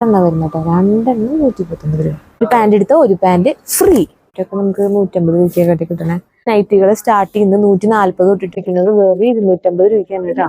എണ്ണ വരുന്നത് രണ്ടെണ്ണം നൂറ്റി പത്തൊമ്പത് രൂപ. ഒരു പാന്റ് എടുത്താൽ ഒരു പാന്റ് ഫ്രീ ഇതൊക്കെ നമുക്ക് നൂറ്റമ്പത് രൂപയ്ക്കൊക്കെ കിട്ടണേ. നൈറ്റുകൾ സ്റ്റാർട്ട് ചെയ്യുന്നത് നൂറ്റി നാല്പത് തൊട്ടിട്ടിരിക്കുന്നത് വെറും ഇരുന്നൂറ്റമ്പത് രൂപയ്ക്കാണ് കേട്ടോ.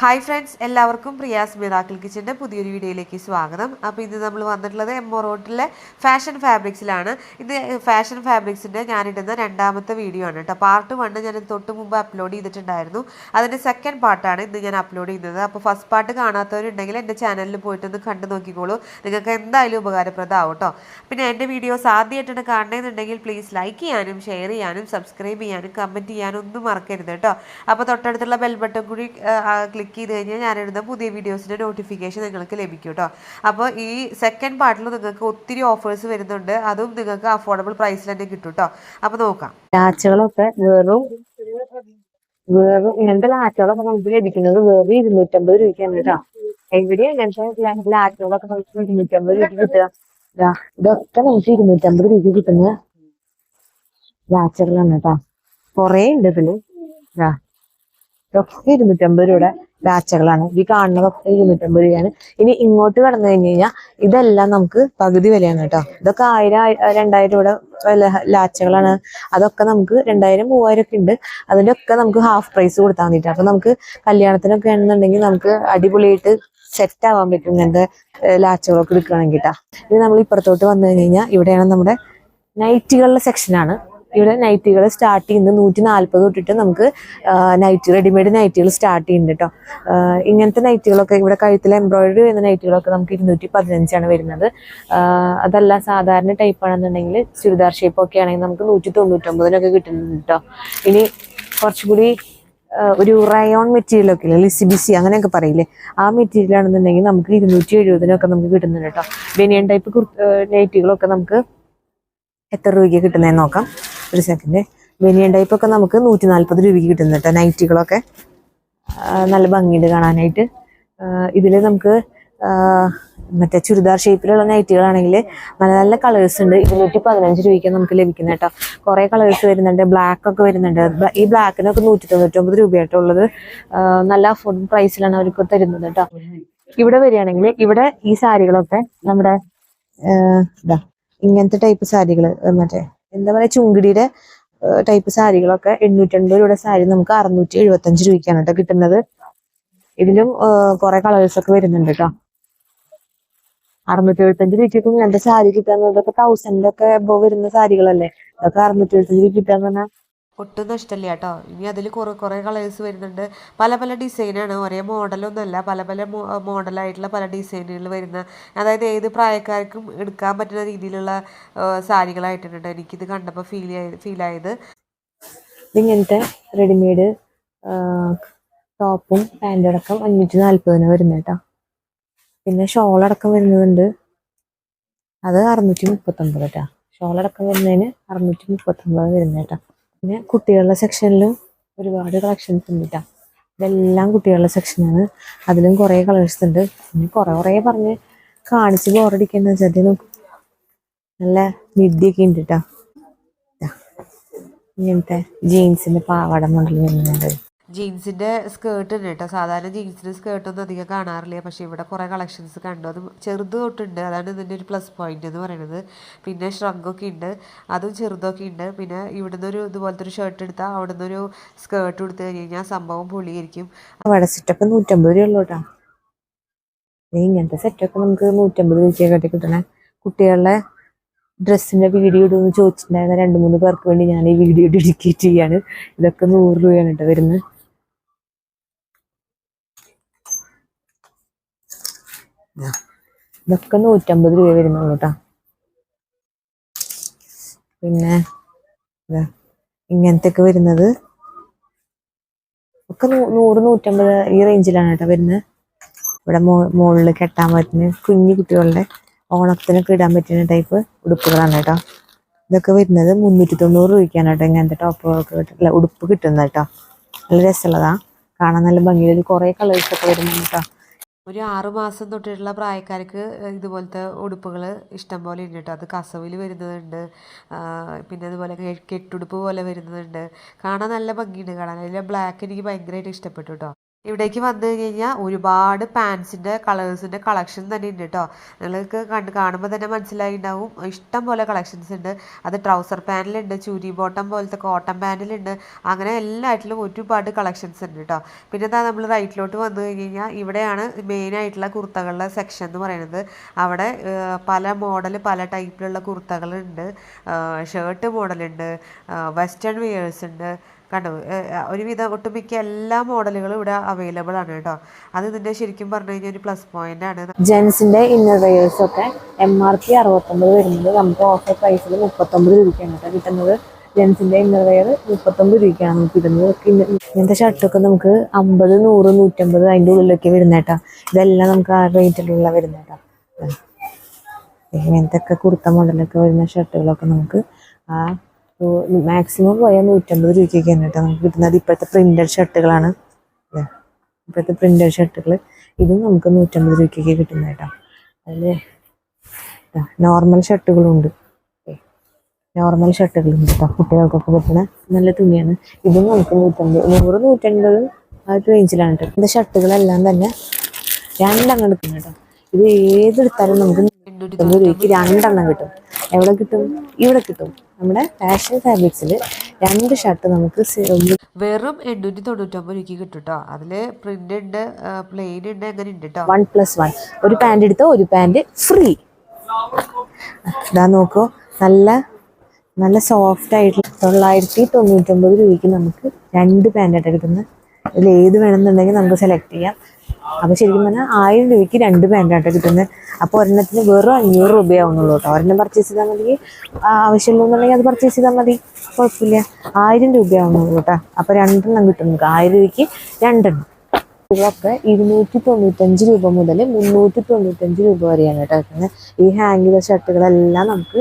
ഹായ് ഫ്രണ്ട്സ് എല്ലാവർക്കും പ്രിയാസ് മിറാക്കിൾ കിച്ചന്റെ പുതിയൊരു വീഡിയോയിലേക്ക് സ്വാഗതം. അപ്പോൾ ഇന്ന് നമ്മൾ വന്നിട്ടുള്ളത് എം റോട്ടിലെ ഫാഷൻ ഫാബ്രിക്സിലാണ്. ഇത് ഫാഷൻ ഫാബ്രിക്സിന്റെ ഞാനിടുന്ന രണ്ടാമത്തെ വീഡിയോ ആണ് കേട്ടോ. പാർട്ട് വണ്ണ് ഞാൻ തൊട്ട് മുമ്പ് അപ്ലോഡ് ചെയ്തിട്ടുണ്ടായിരുന്നു. അതിന്റെ സെക്കൻഡ് പാർട്ടാണ് ഇന്ന് ഞാൻ അപ്ലോഡ് ചെയ്യുന്നത്. അപ്പോൾ ഫസ്റ്റ് പാർട്ട് കാണാത്തവരുണ്ടെങ്കിൽ എന്റെ ചാനലിൽ പോയിട്ടൊന്ന് കണ്ടു നോക്കിക്കോളൂ. നിങ്ങൾക്ക് എന്തായാലും ഉപകാരപ്രദമാവും കേട്ടോ. പിന്നെ എന്റെ വീഡിയോസ് ആദ്യമായിട്ടാണ് കാണണമെന്നുണ്ടെങ്കിൽ പ്ലീസ് ലൈക്ക് ചെയ്യാനും ഷെയർ ചെയ്യാനും സബ്സ്ക്രൈബ് ചെയ്യാനും കമന്റ് ചെയ്യാനും ഒന്നും മറക്കരുത് കേട്ടോ. അപ്പോൾ തൊട്ടടുത്തുള്ള ബെൽബട്ടൺ കൂടി ക്ലിക്ക് ചെയ്ത് കഴിഞ്ഞാൽ ഞാനിടുന്ന പുതിയ വീഡിയോസിന്റെ നോട്ടിഫിക്കേഷൻ നിങ്ങൾക്ക് ലഭിക്കും കേട്ടോ അപ്പോൾ ഈ സെക്കൻഡ് പാർട്ടിൽ നിങ്ങൾക്ക് ഒത്തിരി ഓഫേഴ്സ് വരുന്നുണ്ട്. അതും നിങ്ങൾക്ക് അഫോർഡബിൾ പ്രൈസിൽ തന്നെ കിട്ടും കേട്ടോ അപ്പോൾ നോക്കാം. ലാച്ചുകളൊക്കെ വെറും വെറും ഇങ്ങനത്തെ ലാച്ചുകളൊക്കെ നമുക്ക് ലഭിക്കുന്നത് വെറും ഇരുന്നൂറ്റമ്പത് രൂപയ്ക്കാണ് കേട്ടോ എവിടെയാണ് ഇങ്ങനത്തെ ലാച്ചുകളൊക്കെ നമുക്ക് ഇരുന്നൂറ്റമ്പത് രൂപയ്ക്ക് കിട്ടുക? ഇതൊക്കെ നമുക്ക് ഇരുന്നൂറ്റമ്പത് രൂപയ്ക്ക് കിട്ടുന്ന ലാച്ചുകളാണ് കേട്ടോ കുറേ ഉണ്ട് ഇതിൽ. ദാ, ഇതൊക്കെ ഇരുന്നൂറ്റമ്പത് രൂപയുടെ ബാച്ചുകളാണ് ഈ കാണുന്നതൊക്കെ ഇരുന്നൂറ്റമ്പത് രൂപയാണ്. ഇനി ഇങ്ങോട്ട് കടന്നു കഴിഞ്ഞ് കഴിഞ്ഞാൽ ഇതെല്ലാം നമുക്ക് പകുതി വിലയാണ് കേട്ടോ. ഇതൊക്കെ ആയിരം ആയി- രണ്ടായിരം രൂപയുടെ ലാച്ചകളാണ് അതൊക്കെ നമുക്ക് രണ്ടായിരം മൂവായിരം ഒക്കെ ഉണ്ട്. അതിന്റെ ഒക്കെ നമുക്ക് ഹാഫ് പ്രൈസ് കൊടുത്താൽ മതിട്ട്. അപ്പൊ നമുക്ക് കല്യാണത്തിനൊക്കെ ആണെന്നുണ്ടെങ്കിൽ നമുക്ക് അടിപൊളിയായിട്ട് സെറ്റ് ആവാൻ പറ്റും ഇങ്ങനത്തെ ലാച്ചകളൊക്കെ എടുക്കുകയാണെങ്കിൽ കേട്ടോ ഇനി നമ്മൾ ഇപ്പുറത്തോട്ട് വന്നു കഴിഞ്ഞ് കഴിഞ്ഞാൽ ഇവിടെയാണ് നമ്മുടെ നൈറ്റുകളുടെ സെക്ഷനാണ് ഇവിടെ നൈറ്റികൾ സ്റ്റാർട്ട് ചെയ്യുന്നത് നൂറ്റി നാല്പത് തൊട്ടിട്ട് നമുക്ക് നൈറ്റ് റെഡിമെയ്ഡ് നൈറ്റുകൾ സ്റ്റാർട്ട് ചെയ്യുന്നുണ്ട് കേട്ടോ ഇങ്ങനത്തെ നൈറ്റുകളൊക്കെ ഇവിടെ കഴുത്തിൽ എംബ്രോയിഡറി വരുന്ന നൈറ്റുകളൊക്കെ നമുക്ക് ഇരുന്നൂറ്റി പതിനഞ്ചാണ് വരുന്നത്. അതല്ല സാധാരണ ടൈപ്പ് ആണെന്നുണ്ടെങ്കിൽ ചുരിദാർ ഷേപ്പ് ഒക്കെ ആണെങ്കിൽ നമുക്ക് നൂറ്റി തൊണ്ണൂറ്റൊമ്പതിനൊക്കെ കിട്ടുന്നുണ്ട് കേട്ടോ ഇനി കുറച്ചുകൂടി ഒരു റയോൺ മെറ്റീരിയൽ ഒക്കെ ഇല്ലേ ലിസി ബിസി അങ്ങനെയൊക്കെ പറയില്ലേ ആ മെറ്റീരിയൽ ആണെന്നുണ്ടെങ്കിൽ നമുക്ക് ഇരുന്നൂറ്റി എഴുപതിനൊക്കെ നമുക്ക് കിട്ടുന്നുണ്ട് കേട്ടോ ബനിയൻ ടൈപ്പ് നൈറ്റുകളൊക്കെ നമുക്ക് എത്ര രൂപയ്ക്ക് കിട്ടുന്നതെന്ന് നോക്കാം. ഒരു സെക്കൻഡ് ബനിയൻ ടൈപ്പ് ഒക്കെ നമുക്ക് നൂറ്റി നാല്പത് രൂപയ്ക്ക് കിട്ടുന്നു കേട്ടോ. നൈറ്റികളൊക്കെ നല്ല ഭംഗിയുണ്ട് കാണാനായിട്ട്. ഇതിൽ നമുക്ക് മറ്റേ ചുരിദാർ ഷേപ്പിലുള്ള നൈറ്റുകളാണെങ്കിൽ നല്ല നല്ല കളേഴ്സ് ഉണ്ട്. ഇരുന്നൂറ്റി പതിനഞ്ച് രൂപയ്ക്ക് നമുക്ക് ലഭിക്കുന്നത് കേട്ടോ. കുറേ കളേഴ്സ് വരുന്നുണ്ട്. ബ്ലാക്ക് ഒക്കെ വരുന്നുണ്ട്. ഈ ബ്ലാക്കിനൊക്കെ നൂറ്റി തൊണ്ണൂറ്റൊമ്പത് രൂപയായിട്ടുള്ളത് നല്ല അഫോർഡബിൾ പ്രൈസിലാണ് അവർക്ക് തരുന്നത് കേട്ടോ. ഇവിടെ വരികയാണെങ്കിൽ ഇവിടെ ഈ സാരികളൊക്കെ നമ്മുടെ ഇതാ ഇങ്ങനത്തെ ടൈപ്പ് സാരികൾ മറ്റേ എന്താ പറയുക ചുങ്കിടിയുടെ ടൈപ്പ് സാരികളൊക്കെ എണ്ണൂറ്റൻപത് രൂപയുടെ സാരി നമുക്ക് അറുന്നൂറ്റി എഴുപത്തഞ്ച് രൂപയ്ക്കാണ് കേട്ടോ കിട്ടുന്നത്. ഇതിലും കുറെ കളേഴ്സ് ഒക്കെ വരുന്നുണ്ട് കേട്ടോ അറുന്നൂറ്റി എഴുപത്തഞ്ച് രൂപയ്ക്ക് ഇങ്ങനത്തെ സാരി കിട്ടാന്നതൊക്കെ തൗസൻഡിലൊക്കെ എബോ വരുന്ന സാരികളല്ലേ? അതൊക്കെ അറുന്നൂറ്റി എഴുപത്തഞ്ച് രൂപ കിട്ടാന്ന് പറഞ്ഞാൽ ഒട്ടും നഷ്ടമില്ല കേട്ടോ. ഇനി അതിൽ കുറേ കുറേ കളേഴ്സ് വരുന്നുണ്ട്. പല പല ഡിസൈനാണ് ഒരേ മോഡലൊന്നുമല്ല പല പല മോഡലായിട്ടുള്ള പല ഡിസൈനുകൾ വരുന്ന അതായത് ഏത് പ്രായക്കാർക്കും എടുക്കാൻ പറ്റുന്ന രീതിയിലുള്ള സാരികളായിട്ടുണ്ട് എനിക്കിത് കണ്ടപ്പോൾ ഫീൽ ഫീലായത് ഇങ്ങനത്തെ റെഡിമെയ്ഡ് ടോപ്പും പാന്റും അടക്കം അഞ്ഞൂറ്റി നാൽപ്പതിന് വരുന്നത് കേട്ടോ. പിന്നെ ഷോൾ അടക്കം വരുന്നുണ്ട് അത് അറുന്നൂറ്റി മുപ്പത്തൊമ്പത് കേട്ടോ. ഷോൾ അടക്കം വരുന്നതിന് അറുന്നൂറ്റി മുപ്പത്തൊമ്പത് വരുന്നത് കേട്ടോ. പിന്നെ കുട്ടികളുടെ സെക്ഷനിലും ഒരുപാട് കളക്ഷൻസ് ഉണ്ട് കേട്ടോ ഇതെല്ലാം കുട്ടികളുടെ സെക്ഷനാണ് അതിലും കുറേ കളേഴ്സ് ഉണ്ട്. പിന്നെ കുറേ കുറേ പറഞ്ഞ് കാണിച്ച് ബോറടിക്കുന്ന വെച്ചാൽ നല്ല മിഡിയൊക്കെ ഉണ്ട് കേട്ടോ ഇങ്ങനത്തെ ജീൻസിന്റെ പാവാട മോഡൽ വരുന്നുണ്ട്. ജീൻസിന്റെ സ്കേർട്ട് തന്നെ കേട്ടോ സാധാരണ ജീൻസിന്റെ സ്കേർട്ടൊന്നും അധികം കാണാറില്ല. പക്ഷേ ഇവിടെ കുറേ കളക്ഷൻസ് കണ്ടു. അത് ചെറുത് തൊട്ടുണ്ട്. അതാണ് ഇതിന്റെ ഒരു പ്ലസ് പോയിന്റ് എന്ന് പറയുന്നത് പിന്നെ ഷ്രങ്കൊക്കെ ഉണ്ട്. അതും ചെറുതൊക്കെ ഉണ്ട്. പിന്നെ ഇവിടുന്ന് ഒരു ഇതുപോലത്തെ ഒരു ഷർട്ട് എടുത്താൽ അവിടെ നിന്നൊരു സ്കേർട്ട് എടുത്തു കഴിഞ്ഞ് കഴിഞ്ഞാൽ സംഭവം പൊളിയായിരിക്കും. അവിടെ സെറ്റൊക്കെ നൂറ്റമ്പത് രൂപ ഉള്ളൂ കേട്ടോ ഇങ്ങനത്തെ സെറ്റൊക്കെ നമുക്ക് നൂറ്റമ്പത് രൂപയ്ക്കൊക്കെ കിട്ടണേ. കുട്ടികളുടെ ഡ്രസ്സിന്റെ വീഡിയോ ഇടുമെന്ന് ചോദിച്ചിട്ടുണ്ടായിരുന്ന രണ്ട് മൂന്ന് പേർക്ക് വേണ്ടി ഞാൻ ഈ വീഡിയോ ഡെഡിക്കേറ്റ് ചെയ്യാണ്. ഇതൊക്കെ നൂറ് രൂപയാണ് കേട്ടോ വരുന്നത്. ഇതൊക്കെ നൂറ്റമ്പത് രൂപ വരുന്നുള്ളൂ കേട്ടോ പിന്നെ ഇങ്ങനത്തെയൊക്കെ ഇങ്ങനത്തെ വരുന്നത്. ഒക്കെ നൂറ് നൂറ്റമ്പത് ഈ റേഞ്ചിലാണ് കേട്ടോ വരുന്നത്. ഇവിടെ മുകളിൽ കെട്ടാൻ പറ്റുന്ന കുഞ്ഞു കുട്ടികളുടെ ഓണത്തിനൊക്കെ ഇടാൻ പറ്റുന്ന ടൈപ്പ് ഉടുപ്പുകളാണ് കേട്ടോ ഇതൊക്കെ വരുന്നത് മുന്നൂറ്റി തൊണ്ണൂറ് രൂപയ്ക്കാണ് കേട്ടോ ഇങ്ങനത്തെ ടോപ്പുകളൊക്കെ അല്ല ഉടുപ്പ് കിട്ടുന്നത് കേട്ടോ നല്ല രസമുള്ളതാണ് കാണാൻ നല്ല ഭംഗിയിൽ കുറേ കളേഴ്സ് ഒക്കെ വരുന്നുണ്ട് കേട്ടോ ഒരു ആറ് മാസം തൊട്ടിട്ടുള്ള പ്രായക്കാർക്ക് ഇതുപോലത്തെ ഉടുപ്പുകൾ ഇഷ്ടം പോലെ ഉണ്ട് കേട്ടോ. അത് കസവിൽ വരുന്നതുണ്ട് പിന്നെ അതുപോലെ കെട്ടുടുപ്പ് പോലെ വരുന്നതുണ്ട്. കാണാൻ നല്ല ഭംഗിയുണ്ട് കാണാൻ. അതിലെ ബ്ലാക്ക് എനിക്ക് ഭയങ്കരമായിട്ട് ഇഷ്ടപ്പെട്ടു കേട്ടോ. ഇവിടേക്ക് വന്നു കഴിഞ്ഞ് കഴിഞ്ഞാൽ ഒരുപാട് പാൻസിന്റെ കളേഴ്സിന്റെ കളക്ഷൻ തന്നെ ഉണ്ട് കേട്ടോ നിങ്ങൾക്ക് കണ്ട് കാണുമ്പോൾ തന്നെ മനസ്സിലായിണ്ടാവും. ഇഷ്ടം പോലെ കളക്ഷൻസ് ഉണ്ട്. അത് ട്രൗസർ പാനലുണ്ട് ചുരി ബോട്ടം പോലത്തെ കോട്ടൺ പാനലുണ്ട്. അങ്ങനെ എല്ലാറ്റിലും ഒരുപാട് കളക്ഷൻസ് ഉണ്ട് കേട്ടോ പിന്നെ എന്താ നമ്മൾ റൈറ്റിലോട്ട് വന്നു കഴിഞ്ഞ് കഴിഞ്ഞാൽ ഇവിടെയാണ് മെയിൻ ആയിട്ടുള്ള കുർത്തകളുടെ സെക്ഷൻ എന്ന് പറയുന്നത് അവിടെ പല മോഡൽ പല ടൈപ്പിലുള്ള കുർത്തകളുണ്ട്. ഷർട്ട് മോഡലുണ്ട് വെസ്റ്റേൺ വെയേഴ്സ് ഉണ്ട്. കണ്ടോ? ഒരുവിധം ഒട്ടുമിക്ക എല്ലാ മോഡലുകളും ഇവിടെ അവൈലബിൾ ആണ് കേട്ടോ. അത് ഇതിന്റെ ശരിക്കും പറഞ്ഞു കഴിഞ്ഞാൽ ഒരു പ്ലസ് പോയിന്റ് ആണ്. ജെൻസിന്റെ ഇന്നർ വെയേഴ്സ് ഒക്കെ എം ആർ പി അറുപത്തൊമ്പത് വരുന്നത് നമുക്ക് ഓഫർ പ്രൈസിൽ മുപ്പത്തൊമ്പത് രൂപയ്ക്കാണ് കേട്ടോ കിട്ടുന്നത്. ജെൻസിന്റെ ഇന്നർ വെയർ മുപ്പത്തൊമ്പത് രൂപയ്ക്കാണ് നമുക്ക് ഇടുന്നത് ഇങ്ങനത്തെ ഷർട്ടൊക്കെ നമുക്ക് അമ്പത് നൂറ് നൂറ്റമ്പത് അതിന്റെ ഉള്ളിലൊക്കെ വരുന്നേട്ടാ ഇതെല്ലാം നമുക്ക് ആ റേറ്റിലുള്ള വരുന്നേട്ടാ ഇങ്ങനത്തെ ഒക്കെ കുർത്ത മോഡലൊക്കെ വരുന്ന ഷർട്ടുകളൊക്കെ നമുക്ക് ആ മാക്സിമം പോയാൽ നൂറ്റമ്പത് രൂപയ്ക്കൊക്കെ കേട്ടോ നമുക്ക് കിട്ടുന്നത്. ഇപ്പോഴത്തെ പ്രിന്റഡ് ഷർട്ടുകളാണ് ഇപ്പോഴത്തെ പ്രിന്റഡ് ഷർട്ടുകൾ ഇതും നമുക്ക് നൂറ്റമ്പത് രൂപയ്ക്കൊക്കെ കിട്ടുന്നത് കേട്ടോ അതിൽ നോർമൽ ഷർട്ടുകളുണ്ട് നോർമൽ ഷർട്ടുകളുണ്ട് കേട്ടോ കുട്ടികൾക്കൊക്കെ പറ്റുന്ന നല്ല തുണിയാണ്. ഇതും നമുക്ക് നൂറ്റമ്പത് നൂറ് നൂറ്റമ്പത് ആ ഒരു റേഞ്ചിലാണ് കേട്ടോ ഇതിന്റെ ഷർട്ടുകളെല്ലാം തന്നെ രണ്ടെണ്ണം എടുക്കുന്നു കേട്ടോ ഇത് ഏതെടുത്താലും നമുക്ക് നൂറ്റമ്പത് രൂപയ്ക്ക് രണ്ടെണ്ണം കിട്ടും. എവിടെ കിട്ടും? ഇവിടെ കിട്ടും. നമ്മുടെ ഫാഷൻ ഫാബ്രിക്സിൽ രണ്ട് ഷർട്ട് നമുക്ക് വെറും എണ്ണൂറ്റി തൊണ്ണൂറ്റൊമ്പത് രൂപയ്ക്ക് കിട്ടും കേട്ടോ അതിൽ പ്രിന്റ് ഉണ്ട് പ്ലെയിൻ ഉണ്ട് അങ്ങനെ ഉണ്ട് കേട്ടോ വൺ പ്ലസ് വൺ ഒരു പാന്റ് എടുത്തോ ഒരു പാന്റ് ഫ്രീ ഇതാ നോക്കൂ നല്ല നല്ല സോഫ്റ്റ് ആയിട്ടുള്ള തൊള്ളായിരത്തി തൊണ്ണൂറ്റൊമ്പത് രൂപയ്ക്ക് നമുക്ക് രണ്ട് പാന്റായിട്ട് കിട്ടുന്നത് ഇതിൽ ഏത് വേണമെന്നുണ്ടെങ്കിൽ നമുക്ക് സെലക്ട് ചെയ്യാം. അപ്പോൾ ശരിക്കും പറഞ്ഞാൽ ആയിരം രൂപയ്ക്ക് രണ്ട് പാന്റാട്ടോ കിട്ടുന്നത് അപ്പോൾ ഒരെണ്ണത്തിന് വെറും അഞ്ഞൂറ് രൂപയാവുന്നുള്ളൂ കേട്ടോ ഒരെണ്ണം പർച്ചേസ് ചെയ്താൽ മതി. ആവശ്യമുള്ളൂന്നുണ്ടെങ്കിൽ അത് പർച്ചേസ് ചെയ്താൽ മതി. കുഴപ്പമില്ല. ആയിരം രൂപയാവുന്നുള്ളൂ കേട്ടോ അപ്പോൾ രണ്ടെണ്ണം കിട്ടും നമുക്ക്. ആയിരം രൂപയ്ക്ക് രണ്ടെണ്ണം. ഇതൊക്കെ ഇരുന്നൂറ്റി തൊണ്ണൂറ്റഞ്ച് രൂപ മുതൽ മുന്നൂറ്റി തൊണ്ണൂറ്റഞ്ച് രൂപ വരെയാണ് കേട്ടോ ഈ ഹാങ് ചെയ്ത ഷർട്ടുകളെല്ലാം നമുക്ക്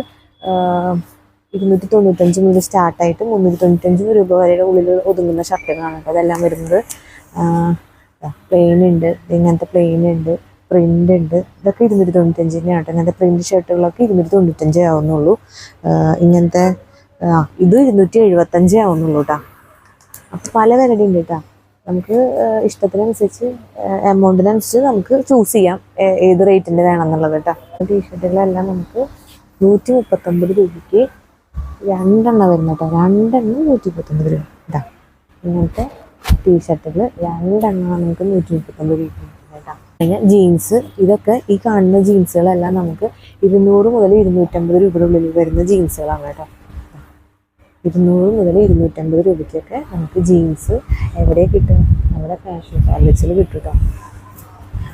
ഇരുന്നൂറ്റി തൊണ്ണൂറ്റഞ്ച് മുതൽ സ്റ്റാർട്ടായിട്ട് മുന്നൂറ്റി തൊണ്ണൂറ്റഞ്ച് രൂപ വരെയുടെ ഉള്ളിൽ ഒതുങ്ങുന്ന ഷർട്ടുകളാണ് കേട്ടോ അതെല്ലാം വരുന്നത്. പ്ലെയിൻ ഉണ്ട് ഇങ്ങനത്തെ പ്ലെയിൻ ഉണ്ട് പ്രിന്റ് ഉണ്ട്. ഇതൊക്കെ ഇരുന്നൂറ്റി തൊണ്ണൂറ്റഞ്ചിന്റെ ആട്ടോ ഇങ്ങനത്തെ പ്രിന്റ് ഷർട്ടുകളൊക്കെ ഇരുന്നൂറ്റി തൊണ്ണൂറ്റഞ്ചേ ആവുന്നുള്ളൂ. ഇങ്ങനത്തെ ആ, ഇത് ഇരുന്നൂറ്റി എഴുപത്തഞ്ചേ ആവുന്നുള്ളൂ കേട്ടോ അപ്പം പല വിലയുടെ ഉണ്ട് കേട്ടോ നമുക്ക് ഇഷ്ടത്തിനനുസരിച്ച് എമൗണ്ടിനനുസരിച്ച് നമുക്ക് ചൂസ് ചെയ്യാം ഏത് റേറ്റിന്റെ വേണം എന്നുള്ളത് കേട്ടോ ടീഷർട്ടുകളെല്ലാം നമുക്ക് നൂറ്റി മുപ്പത്തൊമ്പത് രൂപയ്ക്ക് രണ്ടെണ്ണം വരുന്ന കേട്ടോ രണ്ടെണ്ണം നൂറ്റി മുപ്പത്തൊമ്പത് രൂപ. കേട്ടോ ഇങ്ങനത്തെ ടീഷർട്ടുകൾ രണ്ടെണ്ണമാണ് നമുക്ക് നൂറ്റി മുപ്പത്തൊമ്പത് കേട്ടോ. പിന്നെ ജീൻസ് ഇതൊക്കെ ഈ കാണുന്ന ജീൻസുകളെല്ലാം നമുക്ക് ഇരുന്നൂറ് മുതൽ ഇരുന്നൂറ്റമ്പത് രൂപയുടെ ഉള്ളിൽ വരുന്ന ജീൻസുകളാണ് കേട്ടോ. ഇരുന്നൂറ് മുതൽ ഇരുന്നൂറ്റമ്പത് രൂപയ്ക്കൊക്കെ നമുക്ക് ജീൻസ് എവിടെ കിട്ടും? നമ്മുടെ ഫാഷൻ ഫാബ്രിക്സിൽ കിട്ടും കേട്ടോ.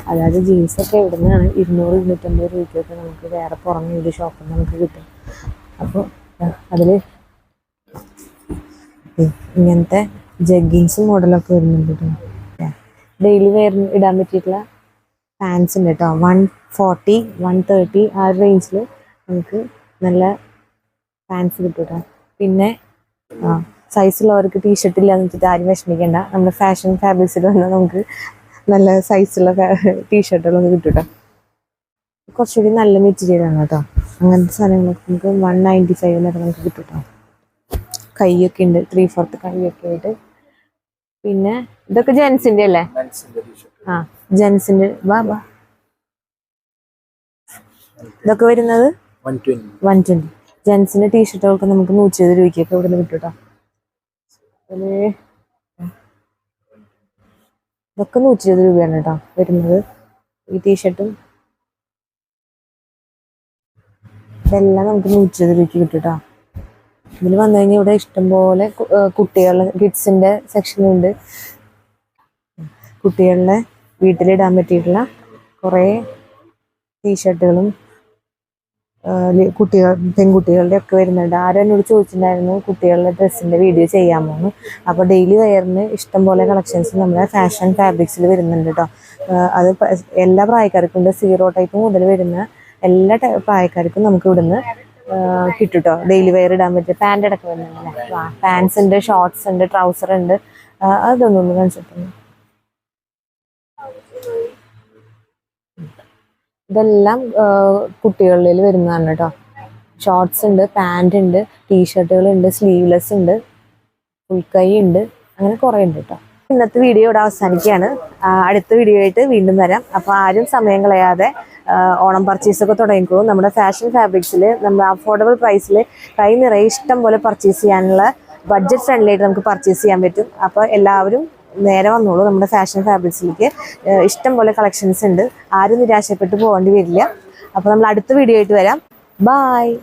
അതായത് ജീൻസൊക്കെ എവിടെ നിന്നാണ് ഇരുന്നൂറ് ഇരുന്നൂറ്റമ്പത് രൂപയ്ക്കൊക്കെ നമുക്ക് വേറെ പുറമെ ഒരു ഷോപ്പിൽ നമുക്ക് കിട്ടും. അപ്പോൾ അതിൽ ഇങ്ങനത്തെ ജഗ്ഗിങ്സ് മോഡലൊക്കെ വരുന്നുണ്ട് കേട്ടോ ഡെയിലി വെയർ ഇടാൻ പറ്റിയിട്ടുള്ള പാൻസ് ഉണ്ട് കേട്ടോ വൺ ഫോർട്ടി വൺ തേർട്ടി ആ ഒരു റേഞ്ചിൽ നമുക്ക് നല്ല പാൻസ് കിട്ടും കേട്ടോ പിന്നെ ആ സൈസുള്ളവർക്ക് ടീഷർട്ട് ഇല്ല എന്ന് വെച്ചിട്ട് ആരും വിഷമിക്കേണ്ട. നമ്മുടെ ഫാഷൻ ഫാബ്രിക്സിൽ വന്നാൽ നമുക്ക് നല്ല സൈസുള്ള ടീഷർട്ടുകളൊക്കെ കിട്ടും കേട്ടോ കുറച്ചുകൂടി നല്ല മെറ്റീരിയലാണ് കേട്ടോ അങ്ങനത്തെ സാധനങ്ങളൊക്കെ നമുക്ക് വൺ നയന്റി ഫൈവിനൊക്കെ നമുക്ക് കിട്ടും കേട്ടോ കൈയൊക്കെ ഉണ്ട്. ത്രീ ഫോർത്ത് കൈയൊക്കെ ആയിട്ട് പിന്നെ ഇതൊക്കെ ജെൻസിന്റെ അല്ലേ ആ ജെൻസിന്റെ ബാബാ വാ. ഇതൊക്കെ വരുന്നത്? വൺ ട്വന്റി ജെൻസിന്റെ ടീഷർട്ടുകൾക്ക് നമുക്ക് നൂറ്റി ഇരുപത് രൂപയ്ക്കൊക്കെ ഇവിടെ നിന്ന് കിട്ടും ഇതൊക്കെ നൂറ്റി ഇരുപത് രൂപയാണ് കേട്ടോ വരുന്നത്. ഈ ടീഷർട്ടും ഇതെല്ലാം നമുക്ക് നൂറ്റി ഇരുപത് രൂപയ്ക്ക് കിട്ടും കേട്ടോ ഇതിൽ വന്നു കഴിഞ്ഞാൽ ഇവിടെ ഇഷ്ടംപോലെ കു- ഏർ കുട്ടികളുടെ കിഡ്സിന്റെ സെക്ഷനുണ്ട് കുട്ടികളുടെ വീട്ടിലിടാൻ പറ്റിയിട്ടുള്ള കുറേ ടീഷർട്ടുകളും കുട്ടികൾ പെൺകുട്ടികളുടെ ഒക്കെ വരുന്നുണ്ട്. ആരും എന്നോട് ചോദിച്ചിട്ടുണ്ടായിരുന്നു കുട്ടികളുടെ ഡ്രസ്സിന്റെ വീഡിയോ ചെയ്യാമോന്ന് അപ്പോൾ ഡെയിലി വെയറിന് ഇഷ്ടംപോലെ കളക്ഷൻസ് നമ്മുടെ ഫാഷൻ ഫാബ്രിക്സിൽ വരുന്നുണ്ട് കേട്ടോ അത് എല്ലാ പ്രായക്കാർക്കും സീറോ ടൈപ്പ് മുതൽ വരുന്ന എല്ലാ പ്രായക്കാർക്കും നമുക്ക് ഇവിടുന്ന് കിട്ടും കേട്ടോ ഡെയിലി വെയർ ഇടാൻ പറ്റിയ പാന്റ് അടക്കം വരുന്നുണ്ടല്ലേ പാൻസ് ഉണ്ട് ഷോർട്സ് ഉണ്ട് ട്രൗസർ ഉണ്ട്. അതൊന്നും കാണിച്ചിട്ടുണ്ട് ഇതെല്ലാം കുട്ടികളിൽ വരുന്നതാണ് കേട്ടോ. ഷോർട്സ് ഉണ്ട് പാന്റ് ഉണ്ട് ടീഷർട്ടുകൾ ഉണ്ട് സ്ലീവ്ലെസ് ഉണ്ട് ഫുൾക്കൈ ഉണ്ട് അങ്ങനെ കുറേ ഉണ്ട് കേട്ടോ. ഇന്നത്തെ വീഡിയോ ഇവിടെ അവസാനിക്കുകയാണ്. അടുത്ത വീഡിയോ ആയിട്ട് വീണ്ടും വരാം. അപ്പോൾ ആരും സമയം കളയാതെ ഓണം പർച്ചേസ് ഒക്കെ തുടങ്ങിക്കോ നമ്മുടെ ഫാഷൻ ഫാബ്രിക്സിൽ നമ്മൾ അഫോർഡബിൾ പ്രൈസിൽ കൈ നിറയെ ഇഷ്ടം പോലെ പർച്ചേസ് ചെയ്യാനുള്ള ബഡ്ജറ്റ് ഫ്രണ്ട്ലി ആയിട്ട് നമുക്ക് പർച്ചേസ് ചെയ്യാൻ പറ്റും. അപ്പോൾ എല്ലാവരും നേരെ വന്നോളൂ നമ്മുടെ ഫാഷൻ ഫാബ്രിക്സിലേക്ക് ഇഷ്ടം പോലെ കളക്ഷൻസ് ഉണ്ട്. ആരും നിരാശപ്പെട്ട് പോകേണ്ടി വരില്ല. അപ്പോൾ നമ്മൾ അടുത്ത വീഡിയോ ആയിട്ട് വരാം. ബായ്